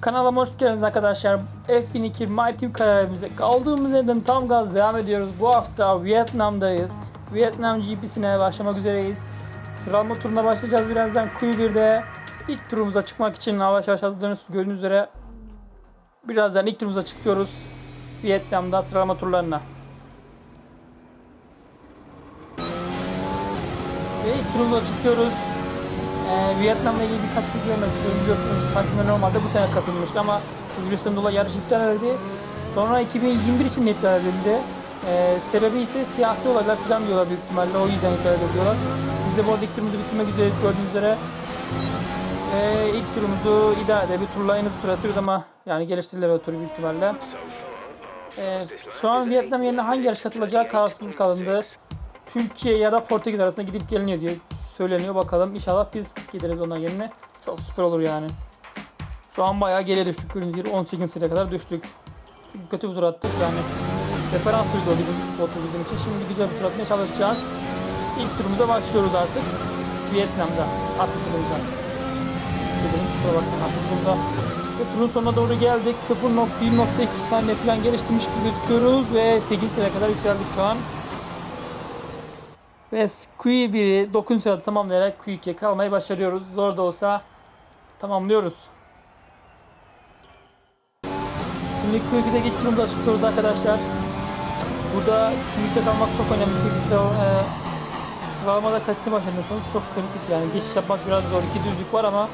Kanalıma hoş geldiniz arkadaşlar. F1002 My Team kararımıza kaldığımız yerden tam gaz devam ediyoruz. Bu hafta Vietnam'dayız. Vietnam GP'sine başlamak üzereyiz. Sıralama turuna başlayacağız birazdan Q1'de. ilk turumuza çıkmak için yavaş yavaş hazırlanıyoruz. Gördüğünüz üzere birazdan ilk turumuza çıkıyoruz. Vietnam'da sıralama turlarına. Ve ilk turumuza çıkıyoruz. Ee, Vietnam'la ilgili birkaç bilgi vermek istiyorum. Biliyorsunuz takvime normalde bu sene katılmıştı ama virüsten dolayı yarış iptal edildi. Sonra 2021 için iptal edildi. Ee, sebebi ise siyasi olaylar falan diyorlar büyük ihtimalle. O yüzden iptal edildi diyorlar. Biz de bu arada ilk turumuzu bitirmek üzereyiz gördüğünüz üzere. Ee, ilk turumuzu idare bir turla en tur atıyoruz ama yani geliştiriler o turu büyük ihtimalle. Ee, şu an Vietnam yerine hangi yarış katılacağı kararsızlık kalındı. Türkiye ya da Portekiz arasında gidip geliniyor diye söyleniyor bakalım. İnşallah biz gideriz onların yerine. Çok süper olur yani. Şu an bayağı geriye düştük. Gördüğünüz gibi 18 sıraya kadar düştük. Çünkü kötü bir tur attık yani. Referans turuydu o bizim o tur bizim için. Şimdi güzel bir tur atmaya çalışacağız. İlk turumuza başlıyoruz artık. Vietnam'da. Asıl turumuza. Dedim kusura bakmayın asıl turumda. Ve turun sonuna doğru geldik. 0.1.2 saniye falan geliştirmiş gibi gözüküyoruz. Ve 8 sıraya kadar yükseldik şu an. Ve Q1'i 9 sırada tamamlayarak Q2'ye kalmayı başarıyoruz. Zor da olsa tamamlıyoruz. Şimdi Q2'de ilk turumuza çıkıyoruz arkadaşlar. Burada Q3'e kalmak çok önemli. Çünkü e, sıralamada kaçıncı başındasınız çok kritik yani. Geçiş yapmak biraz zor. İki düzlük var ama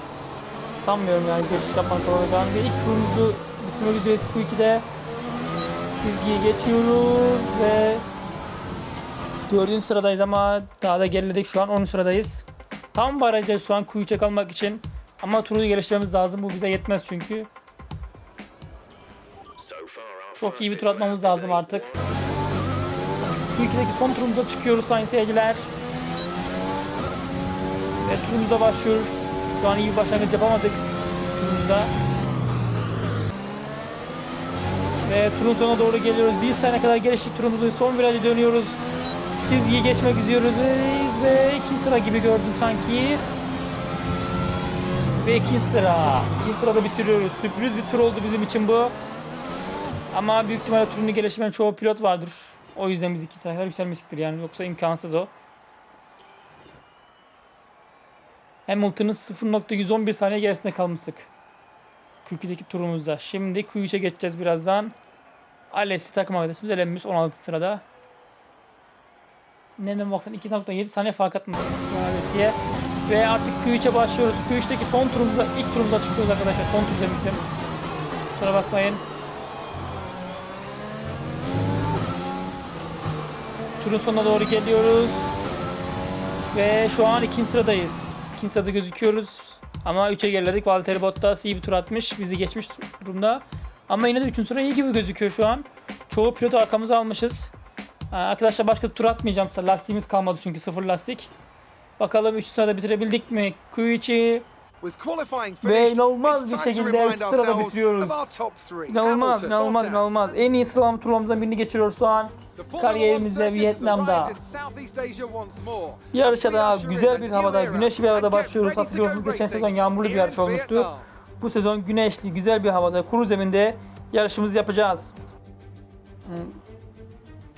sanmıyorum yani geçiş yapmak olan. Ve ilk turumuzu bitirmek üzereyiz Q2'de. Çizgiyi geçiyoruz ve Dördüncü sıradayız ama daha da geriledik şu an 10. sıradayız. Tam barajda şu an Q3'e kalmak için. Ama turu geliştirmemiz lazım. Bu bize yetmez çünkü. Çok iyi bir tur atmamız lazım artık. Q2'deki son turumuza çıkıyoruz sayın seyirciler. Ve turumuza başlıyoruz. Şu an iyi bir başlangıç yapamadık turumuzda. Ve turun sonuna doğru geliyoruz. Bir saniye kadar geliştik turumuzu. Son virajı dönüyoruz. Çizgiyi geçmek üzeriz ve iki sıra gibi gördüm sanki. Ve iki sıra. İki sırada bitiriyoruz. Sürpriz bir tur oldu bizim için bu. Ama büyük ihtimalle turunu geliştiren çoğu pilot vardır. O yüzden biz iki kadar yükselmiştiktir yani. Yoksa imkansız o. Hamilton'ın 0.111 saniye gerisinde kalmıştık. Q2'deki turumuzda. Şimdi Q3'e geçeceğiz birazdan. Alessi takım arkadaşımız elenmiş 16 sırada. Nereden baksan 2.7 saniye fark atmış Alessi'ye. Ve artık Q3'e başlıyoruz. Q3'teki son turumuza, ilk turumuza çıkıyoruz arkadaşlar. Son tur demiştim. Kusura bakmayın. Turun sonuna doğru geliyoruz. Ve şu an ikinci sıradayız. İkinci sırada gözüküyoruz. Ama 3'e geriledik. Valtteri Bottas iyi bir tur atmış. Bizi geçmiş durumda. Ama yine de 3. sıra iyi gibi gözüküyor şu an. Çoğu pilotu arkamıza almışız. Aa, Arkadaşlar başka tur atmayacağım. Lastiğimiz kalmadı çünkü sıfır lastik. Bakalım 3 sırada bitirebildik mi? Q2 Ve inanılmaz bir şekilde üç sırada bitiriyoruz. İnanılmaz, inanılmaz, inanılmaz. En iyi sıralama turlarımızdan birini geçiriyoruz şu an. Kariyerimizde Vietnam'da. Yarışa da güzel bir havada, güneşli bir havada başlıyoruz. Hatırlıyorsunuz geçen sezon yağmurlu bir yarış olmuştu. Bu sezon güneşli, güzel bir havada, kuru zeminde yarışımızı yapacağız.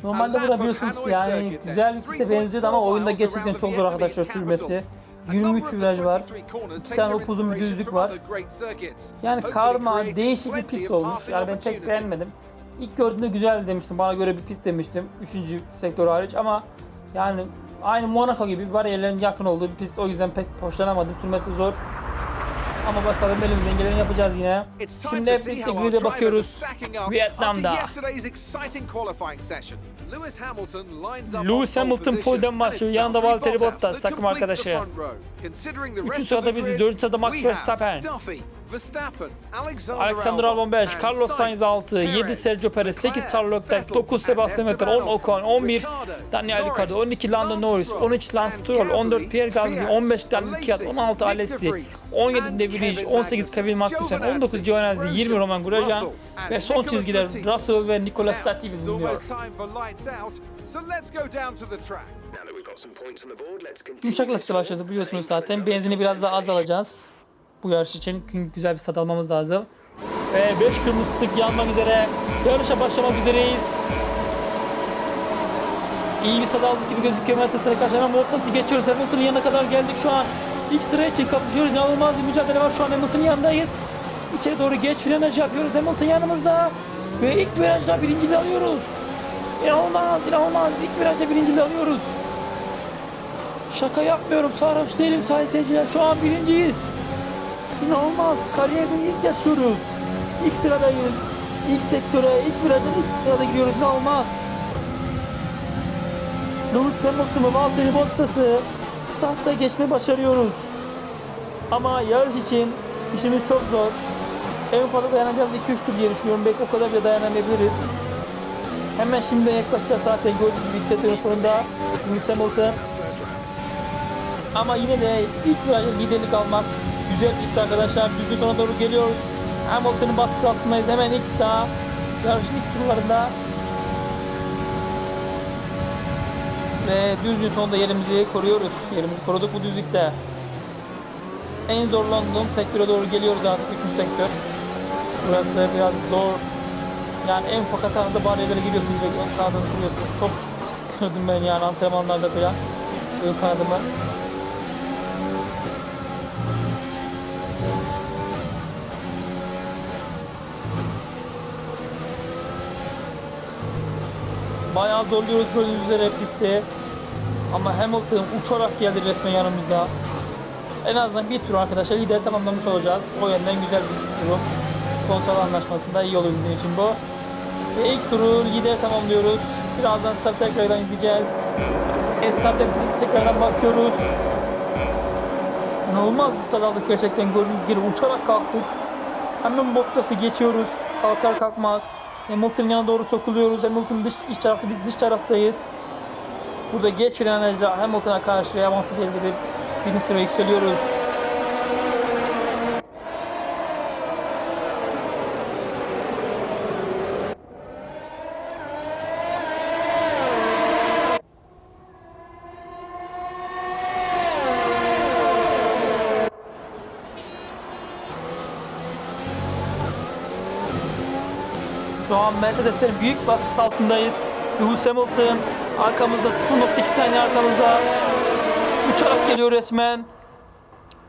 Normalde burada biliyorsunuz yani güzel bir piste benziyordu ama oyunda gerçekten çok zor arkadaşlar sürmesi. 23 viraj var. İki tane upuzun bir düzlük var. Yani karma değişik bir pist olmuş. Yani ben pek beğenmedim. İlk gördüğümde güzel demiştim. Bana göre bir pist demiştim. Üçüncü sektör hariç ama yani aynı Monaco gibi bariyerlerin yakın olduğu bir pist. O yüzden pek hoşlanamadım. Sürmesi zor. Ama bakalım elimizden geleni yapacağız yine. Şimdi hep birlikte grid'e bakıyoruz. Vietnam'da. Lewis Hamilton pole'den başlıyor. Yanında Valtteri Bottas takım arkadaşı. Üçüncü sırada biziz. Dördüncü sırada Max Verstappen. Alexander Albon 5, Carlos Sainz 6, 7 Sergio Perez, 8 Charles Leclerc, 9 Sebastian Vettel, 10 Ocon, 11 Daniel Ricciardo, 12 Lando Norris, 13 Lance Stroll, 14 Pierre Gasly, 15 Daniel Ricciardo, 16 Alessi, 17 De Vries, 18 Kevin Magnussen, 19 Giovinazzi, 20 Roman Grosjean ve son çizgiler Russell ve Nicolas Latifi bulunuyor. Yumuşak lastikle başlayacağız biliyorsunuz zaten. Benzini biraz daha az alacağız. Bu yarış için çünkü güzel bir stat almamız lazım. Ve 5 kırmızı ışık yanmak üzere. Yarışa başlamak üzereyiz. İyi bir sada aldık gibi gözüküyor Mercedes'e karşı. Hemen Bottas'ı geçiyoruz. Hamilton'ın yanına kadar geldik şu an. İlk sıra için kapışıyoruz. İnanılmaz bir mücadele var. Şu an Hamilton'ın yanındayız. İçeri doğru geç frenaj yapıyoruz. Hamilton yanımızda. Ve ilk virajda birinciliği alıyoruz. İnanılmaz, inanılmaz. İlk virajda birinciliği alıyoruz. Şaka yapmıyorum. Sarhoş değilim sayın seyirciler. Şu an birinciyiz. İnanılmaz. Kariyerimde ilk yaşıyoruz. İlk sıradayız. İlk sektöre, ilk viraja ilk sırada gidiyoruz. İnanılmaz. Lewis Hamilton'ı, Valtteri Bottas'ı startta geçme başarıyoruz. Ama yarış için işimiz çok zor. En fazla dayanacağımız 2-3 tur diye düşünüyorum. Belki o kadar bile dayanamayabiliriz. Hemen şimdi yaklaşacağız zaten gördüğünüz gibi sektörün sonunda Lewis Hamilton. Ama yine de ilk virajda liderlik almak güzel his arkadaşlar. Düzlüğün sona doğru geliyoruz. Hamilton'ın baskısı altındayız. Hemen ilk daha yarışın ilk turlarında ve düzlüğün sonunda yerimizi koruyoruz. Yerimizi koruduk bu düzlükte. En zorlandığım sektöre doğru geliyoruz artık. Üçüncü sektör. Burası biraz zor. Yani en fakat arada bariyerlere giriyorsunuz ve kanadını kırıyorsunuz. Çok kırdım ben yani antrenmanlarda falan. Ön kanadımı. Bayağı zorluyoruz gördüğünüz üzere pistte. Ama Hamilton uçarak geldi resmen yanımızda. En azından bir tur arkadaşlar lider tamamlamış olacağız. O yönden güzel bir durum. Sponsor anlaşmasında iyi oluyor bizim için bu. Ve ilk turu lider tamamlıyoruz. Birazdan start tekrardan izleyeceğiz. E start'a tekrardan bakıyoruz. İnanılmaz bir start aldık gerçekten gördüğünüz gibi uçarak kalktık. Hemen Bottas'ı geçiyoruz. Kalkar kalkmaz. Hamilton'ın yanına doğru sokuluyoruz. Hamilton dış iç tarafta biz dış taraftayız. Burada geç frenajla Hamilton'a karşı avantaj elde edip birinci sıraya yükseliyoruz. An Mercedes'in büyük baskısı altındayız. Lewis Hamilton arkamızda 0.2 saniye arkamızda uçarak geliyor resmen.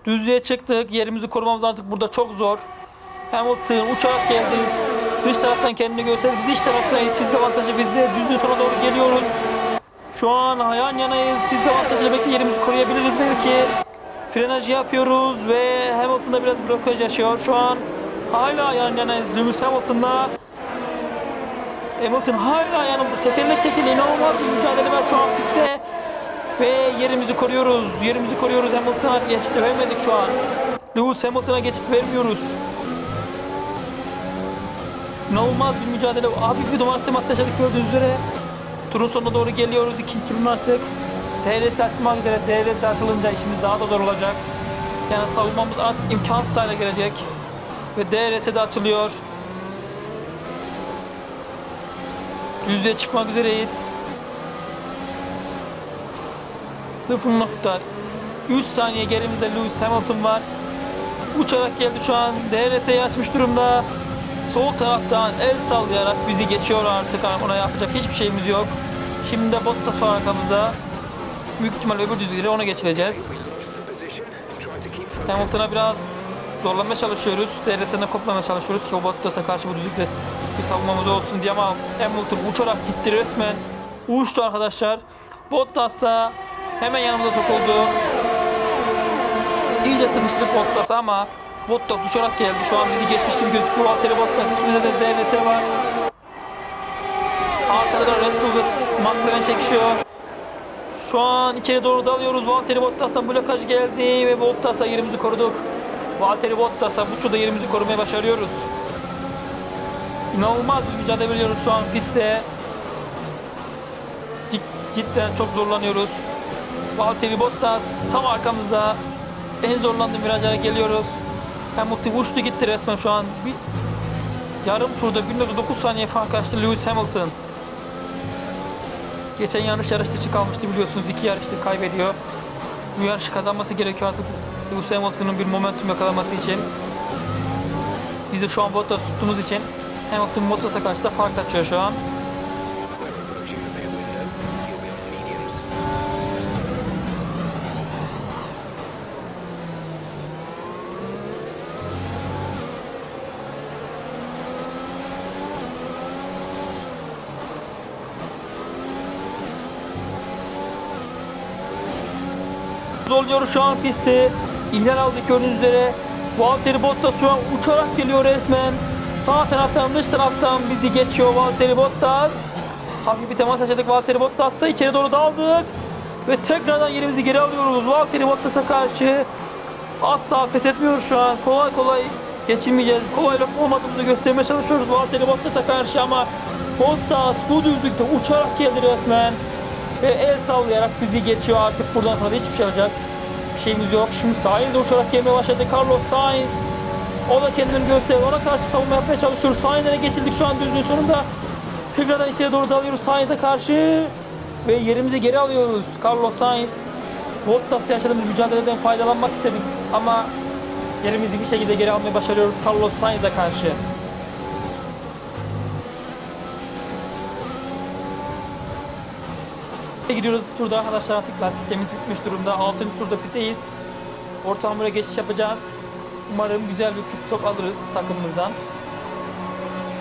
Düzlüğe çıktık. Yerimizi korumamız artık burada çok zor. Hamilton uçarak geldi. Dış taraftan kendini gösterdi. Biz iç taraftan çizgi avantajı bizde. Düzlüğün sona doğru geliyoruz. Şu an yan yanayız. Çizgi avantajıyla belki yerimizi koruyabiliriz belki. Frenaj yapıyoruz ve Hamilton'da biraz blokaj yaşıyor. Şu an hala yan yanayız. Lewis Hamilton'da Hamilton hala yanımızda tekerlek tekerle inanılmaz bir mücadele var şu an pistte. Ve yerimizi koruyoruz. Yerimizi koruyoruz. Hamilton'a geçit vermedik şu an. Lewis Hamilton'a geçit vermiyoruz. İnanılmaz bir mücadele. Hafif bir domates teması yaşadık gördüğünüz üzere. Turun sonuna doğru geliyoruz. İkinci turun artık. DRS açılmak üzere. DRS açılınca işimiz daha da zor olacak. Yani savunmamız artık imkansız hale gelecek. Ve DRS de açılıyor. Düzlüğe çıkmak üzereyiz. 0.3 saniye gerimizde Lewis Hamilton var. Uçarak geldi şu an. DRS'yi açmış durumda. Sol taraftan el sallayarak bizi geçiyor artık. Ona yapacak hiçbir şeyimiz yok. Şimdi de Bottas var arkamızda. Büyük ihtimal öbür düzlüğe ona geçireceğiz. Hamilton'a biraz zorlamaya çalışıyoruz. DRS'ine koplamaya çalışıyoruz ki o Bottas'a karşı bu düzlükte bir savunmamız olsun diye ama Hamilton uçarak gitti resmen. Uçtu arkadaşlar. Bottas da hemen yanımıza sokuldu. İyice sıkıştırdık Bottas'ı ama Bottas uçarak geldi. Şu an bizi geçmiş gibi gözüküyor. Valtteri Bottas. İkimizde de DRS var. Arkada da Red Bull McLaren çekişiyor. Şu an içeri doğru dalıyoruz. Valtteri Bottas'tan blokaj geldi ve Bottas'a yerimizi koruduk. Valtteri Bottas'a bu turda yerimizi korumaya başarıyoruz. İnanılmaz bir mücadele veriyoruz şu an pistte. Cid- Cidden çok zorlanıyoruz. Valtteri Bottas tam arkamızda. En zorlandığım virajlara geliyoruz. Hamilton uçtu gitti resmen şu an. Bir, yarım turda 1.9 saniye fark açtı Lewis Hamilton. Geçen yarış yarış dışı kalmıştı biliyorsunuz. iki yarıştı kaybediyor. Bu yarışı kazanması gerekiyor artık Lewis Hamilton'ın bir momentum yakalaması için. Biz de şu an Bottas tuttuğumuz için Hamilton Bottas'a karşı da fark açıyor şu an. Zorluyoruz şu an pisti. İhlal aldık gördüğünüz üzere. Valtteri Bottas şu an uçarak geliyor resmen. Sağ taraftan dış taraftan bizi geçiyor Valtteri Bottas. Hafif bir temas yaşadık Valtteri Bottas'la içeri doğru daldık. Ve tekrardan yerimizi geri alıyoruz Valtteri Bottas'a karşı. Asla pes etmiyoruz şu an. Kolay kolay geçilmeyeceğiz. Kolay olmadığımızı göstermeye çalışıyoruz Valtteri Bottas'a karşı ama Bottas bu düzlükte uçarak geldi resmen. Ve el sallayarak bizi geçiyor artık buradan sonra hiçbir şey olacak. Bir şeyimiz yok. Şimdi Sainz uçarak gelmeye başladı. Carlos Sainz. O da kendini gösteriyor. Ona karşı savunma yapmaya çalışıyoruz. Sainz'e geçildik şu an düzlüğün sonunda. Tekrardan içeri doğru dalıyoruz Sainz'e karşı. Ve yerimizi geri alıyoruz. Carlos Sainz. Bottas'la yaşadığımız mücadeleden faydalanmak istedim. Ama yerimizi bir şekilde geri almayı başarıyoruz Carlos Sainz'e karşı. Gidiyoruz bu turda arkadaşlar artık lastiklerimiz bitmiş durumda. 6. turda piteyiz. Orta hamura geçiş yapacağız. Umarım güzel bir pit stop alırız takımımızdan.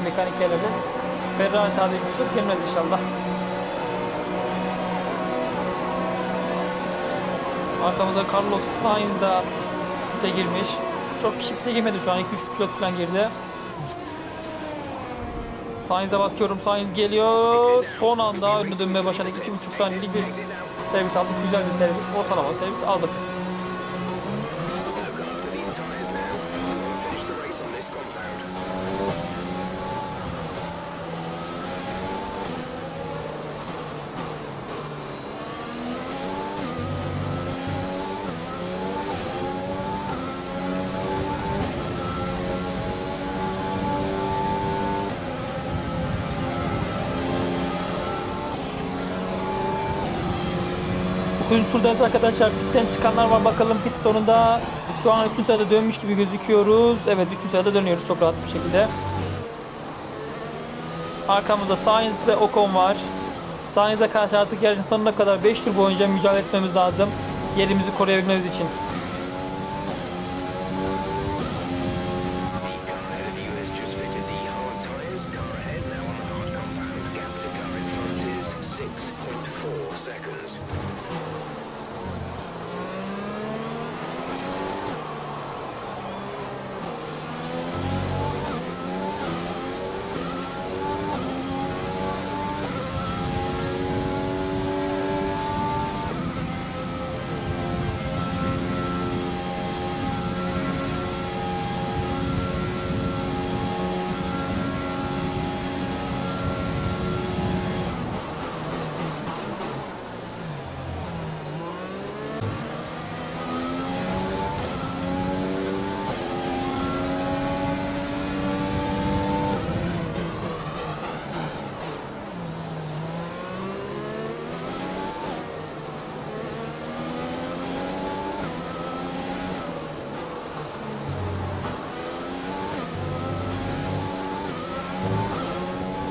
Mekaniklerle. Ferrari bir pit stop gelmez inşallah. Arkamızda Carlos Sainz da pite girmiş. Çok kişi pite girmedi şu an 2-3 pilot falan girdi. Sainz'e bakıyorum. Sainz geliyor. Son anda önüne dönmeye başladık. 2,5 saniyelik bir servis aldık. Güzel bir servis. Ortalama servis aldık. 904'e kadar pitten çıkanlar var. Bakalım pit sonunda şu an 3. sırada dönmüş gibi gözüküyoruz. Evet 3. sırada dönüyoruz çok rahat bir şekilde. Arkamızda Sainz ve Ocon var. Sainz'e karşı artık yarışın sonuna kadar 5 tur boyunca mücadele etmemiz lazım. Yerimizi koruyabilmemiz için.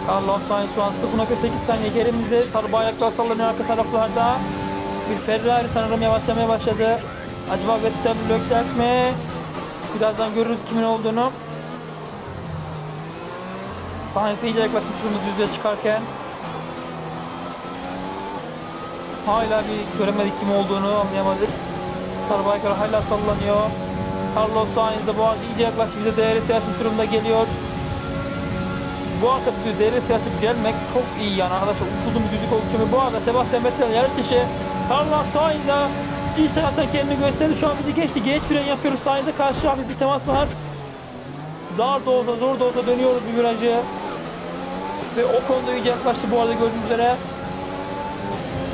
Carlos Sainz şu an 0.8 saniye gerimizde. Sarı bayraklar sallanıyor arka taraflarda. Bir Ferrari sanırım yavaşlamaya başladı. Acaba Vettel Leclerc mi? Birazdan görürüz kimin olduğunu. Sainz iyice yaklaşmış durumda düzlüğe çıkarken. Hala bir göremedik kim olduğunu anlayamadık. Sarı bayraklar hala sallanıyor. Carlos Sainz de bu arada iyice yaklaştı. Bize DRS açmış durumda geliyor. Bu arada bir DRS gelmek çok iyi yani arkadaşlar uzun bir düzlük olduğu için. Bu arada Sebastian Vettel yarış dışı. Carlos Sainz'a iç taraftan kendini gösterdi. Şu an bizi geçti. Geç fren yapıyoruz. Sainz'e karşı hafif bir temas var. Zar da olsa zor da olsa dönüyoruz bir virajı. Ve o konuda iyice yaklaştı bu arada gördüğünüz üzere.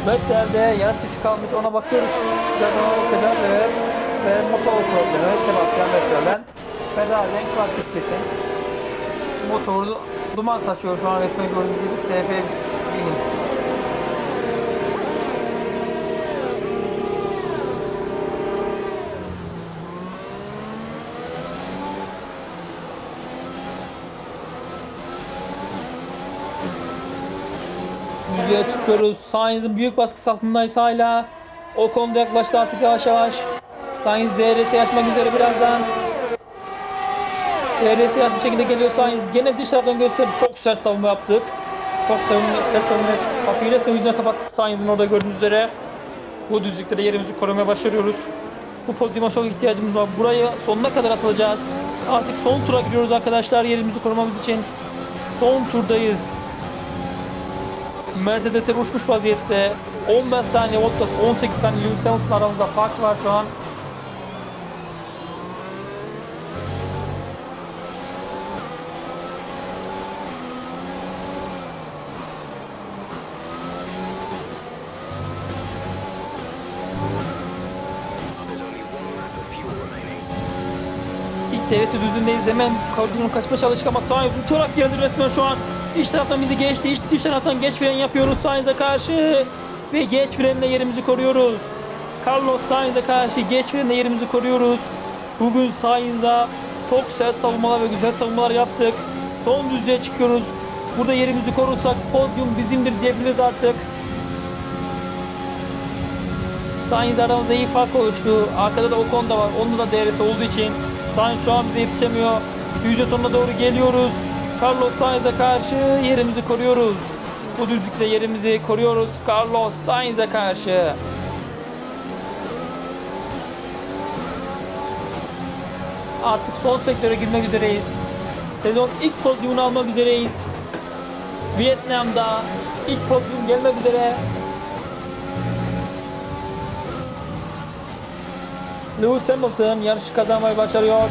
Vettel de yarış dışı kalmış ona bakıyoruz. Birazdan ona bakacağız evet. Ve motor problemi Sebastian Vettel'den. Ferrari'den klasik kesin motoru duman saçıyor şu an resmen gördüğünüz gibi SF binin. Yüzeye çıkıyoruz. Sainz'in büyük baskısı altındayız hala. O konuda yaklaştı artık yavaş yavaş. Sainz DRS'ye açmak üzere birazdan. DRS aç bir şekilde geliyor Sainz. Gene dış taraftan gösterip çok sert savunma yaptık. Çok savunma, sert savunma yaptık. Kapıyı resmen yüzüne kapattık Sainz'in orada gördüğünüz üzere. Bu düzlükte de yerimizi korumaya başarıyoruz. Bu podyuma çok ihtiyacımız var. Burayı sonuna kadar asılacağız. Artık son tura giriyoruz arkadaşlar yerimizi korumamız için. Son turdayız. Mercedes'e uçmuş vaziyette. 15 saniye Bottas, 18 saniye Lewis Hamilton aramızda fark var şu an. Devesi düzlüğündeyiz. Hemen kordonun kaçma çalıştık ama Sainz uçarak geldi resmen şu an. İç taraftan bizi geçti. İç dış taraftan geç fren yapıyoruz Sainz'e karşı. Ve geç frenle yerimizi koruyoruz. Carlos Sainz'e karşı geç frenle yerimizi koruyoruz. Bugün Sainz'a çok sert savunmalar ve güzel savunmalar yaptık. Son düzlüğe çıkıyoruz. Burada yerimizi korursak podyum bizimdir diyebiliriz artık. Sainz aramızda iyi fark oluştu. Arkada da Ocon da var. Onun da DRS olduğu için Sainz şu an bize yetişemiyor. Yüzde sonuna doğru geliyoruz. Carlos Sainz'e karşı yerimizi koruyoruz. Bu düzlükte yerimizi koruyoruz. Carlos Sainz'e karşı. Artık son sektöre girmek üzereyiz. Sezon ilk podyumunu almak üzereyiz. Vietnam'da ilk podyum gelmek üzere. Lewis Hamilton yarışı kazanmayı başarıyor.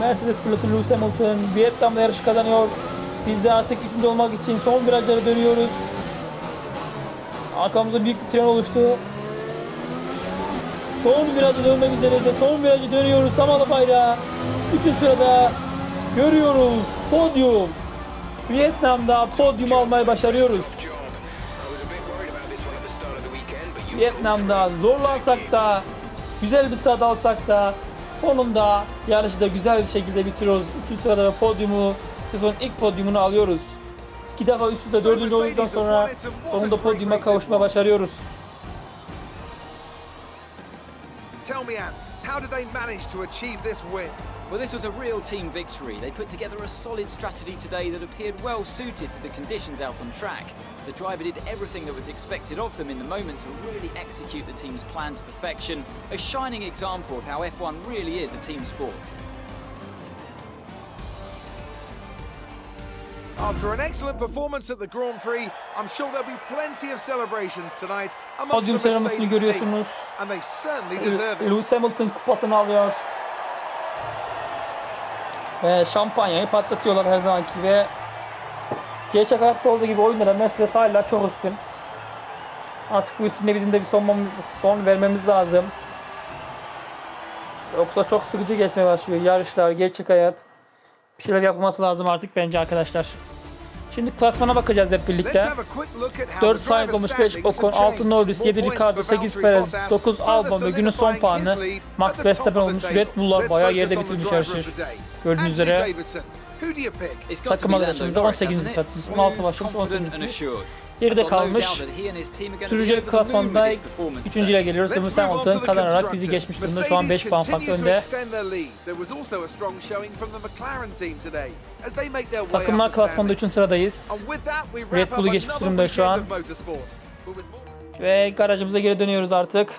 Mercedes pilotu Lewis Hamilton Vietnam'da yarışı kazanıyor. Biz de artık üçüncü olmak için son virajlara dönüyoruz. Arkamızda büyük bir tren oluştu. Son viraja dönmek üzereyiz ve son virajı dönüyoruz. Tamalı bayrağı. Üçüncü sırada görüyoruz. Podyum. Vietnam'da podyum almayı başarıyoruz. Vietnam'da zorlansak da güzel bir start alsak da sonunda yarışı da güzel bir şekilde bitiriyoruz. Üçüncü sırada ve podyumu sezon ilk podyumunu alıyoruz. İki defa üst üste dördüncü olduktan sonra sonunda podyuma kavuşma başarıyoruz. Tell me, Ant, how did they manage to achieve this win? Well, this was a real team victory. They put together a solid strategy today that appeared well suited to the conditions out on track. The driver did everything that was expected of them in the moment to really execute the team's plan to perfection, a shining example of how F1 really is a team sport. After an excellent performance at the Grand Prix, I'm sure there'll be plenty of celebrations tonight amongst Podyum the seremonisini Mercedes team, görüyorsunuz. and they certainly deserve it. Lewis Hamilton kupasını alıyor. Ve şampanyayı patlatıyorlar her zamanki ve geçen hayatta olduğu gibi oyunlara Mercedes hala çok üstün. Artık bu üstünde bizim de bir son, son vermemiz lazım. Yoksa çok sıkıcı geçmeye başlıyor. Yarışlar, gerçek hayat. Bir şeyler yapılması lazım artık bence arkadaşlar. Şimdi klasmana bakacağız hep birlikte. have a quick look at how 4 the Sainz olmuş, 5 standings Ocon, have 6 changed. Norris, More 7 points Ricardo, for 8 Valtteri Perez, Bottas, 9 further Albon ve günün son puanı Max Verstappen olmuş. Red. Bull'lar bayağı yerde bitirmiş yarışı. day. Gördüğünüz üzere takım Norris, 18. hasn't it? satın. 16 başlamış, confident 18. got no kalmış. this performance üçüncüye today. geliyoruz. Lewis Hamilton kazanarak bizi geçmiş durumda. Şu an Mercedes 5 puan fark önde. Takımlar standings. 3. sıradayız. Red Bull'u geçmiş durumda şu an. Ve garajımıza geri dönüyoruz artık.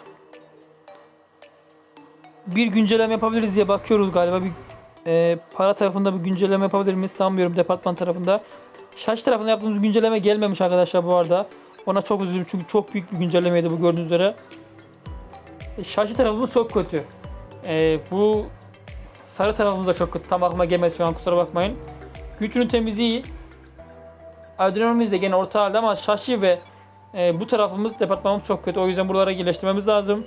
Bir güncelleme yapabiliriz diye bakıyoruz galiba. Bir e, para tarafında bir güncelleme yapabilir miyiz sanmıyorum departman tarafında. Şaş tarafında yaptığımız güncelleme gelmemiş arkadaşlar bu arada. Ona çok üzüldüm çünkü çok büyük bir güncellemeydi bu gördüğünüz üzere. E, şaşı tarafımız çok kötü. E, bu sarı tarafımız da çok kötü. Tam aklıma gelmedi şu an kusura bakmayın. Güç ünitemiz iyi. De gene orta halde ama şaşı ve e, bu tarafımız departmanımız çok kötü. O yüzden buralara iyileştirmemiz lazım.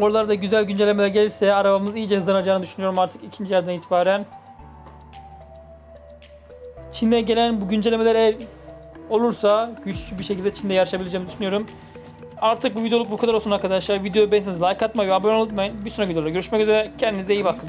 Oralarda güzel güncellemeler gelirse arabamız iyice hızlanacağını düşünüyorum artık ikinci yerden itibaren. Çin'de gelen bu güncellemeler olursa güçlü bir şekilde Çin'de yarışabileceğimi düşünüyorum. Artık bu videoluk bu kadar olsun arkadaşlar. Videoyu beğenseniz like atmayı ve abone olmayı. Bir sonraki videoda görüşmek üzere. Kendinize iyi bakın.